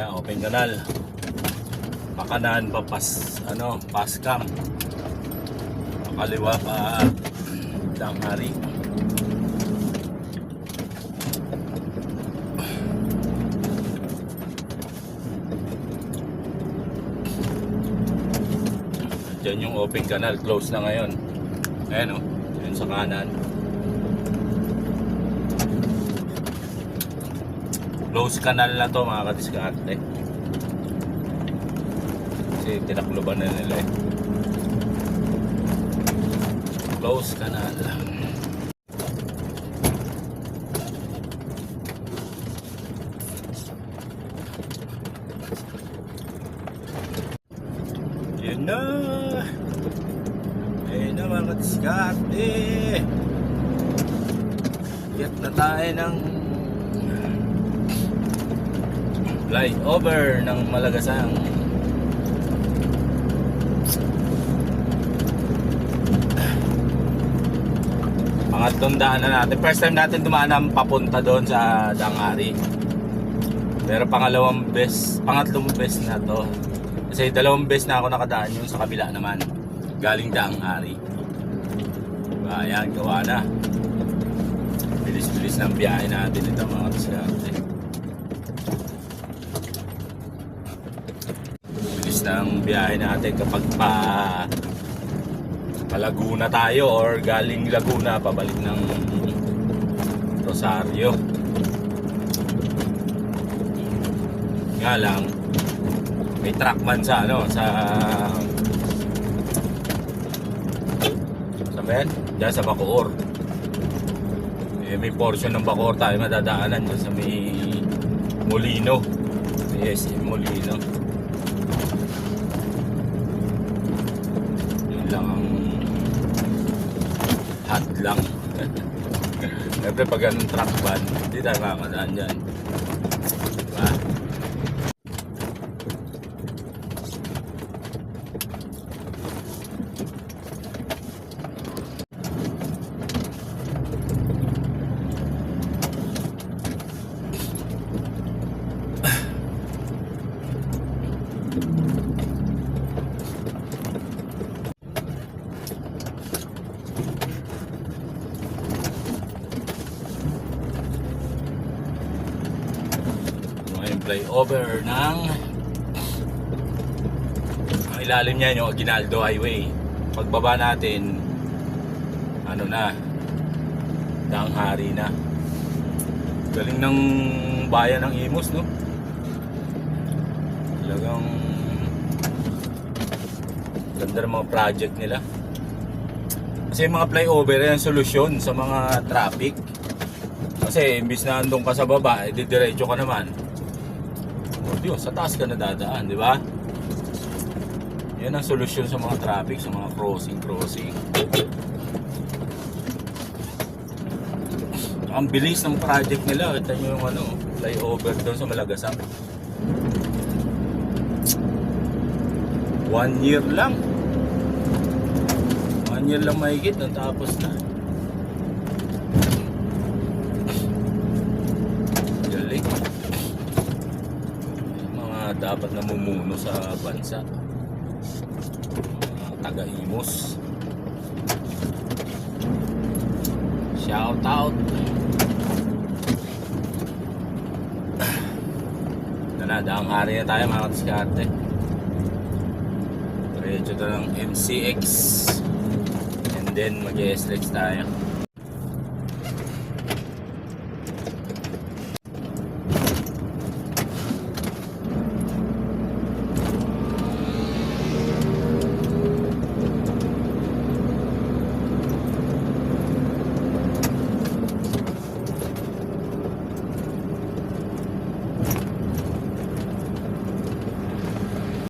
Ayan, open canal. Pakanan pa pas, ano, paskam. Pakaliwa pa danghari. Diyan yung open canal, close na ngayon. Ayan o, yun sa kanan. Close canal na to mga kadiskarte. Kasi tinakluban na nila eh. Close canal. Yun na. Ayun na mga kadiskarte. Get na tayo ng flyover ng Malagasang. Pangatlong daan na natin. First time natin dumaan ng papunta doon sa Dangari. Pero pangalawang best, pangatlong best na to. Kasi dalawang best na ako nakadaan yun sa kabila naman. Galing Dangari. Ayan, gawa na. Bilis-bilis ng biyahe natin ito mga kasyate. Bilis ng biyahe natin kapag pa Laguna tayo or galing Laguna pabalik ng Rosario. Nga lang may truckman sa ano sa sa Ben dyan sa Bacoor. Eh, may portion ng Bacoor tayo madadaanan dyan sa may Molino. Yes Molino yun lang ang hot lang Siyempre pag ganun truck van hindi tayo makakadaan dyan Ngayon flyover ng ang ilalim niya yung Aguinaldo Highway. Pagbaba natin ano na Danghari na. Galing ng bayan ng Imus no. Talagang ganda ng mga project nila. Kasi yung mga flyover yan solusyon sa mga traffic. Kasi imbis na andun ka sa baba, eh, didiretso ka naman. O Diyos, sa taas ka na dadaan, di ba? Yan ang solusyon sa mga traffic, sa mga crossing, crossing. Ang bilis ng project nila. Kita nyo yung ano, flyover doon sa Malagasak. One year lang. Year lang mahigit, natapos na. Galing. Mga dapat namumuno sa bansa. Mga taga-imos. Shout out. Na, daang hari na tayo mga katiskarte. Diretso to ng MCX. Then mag-SLX tayo.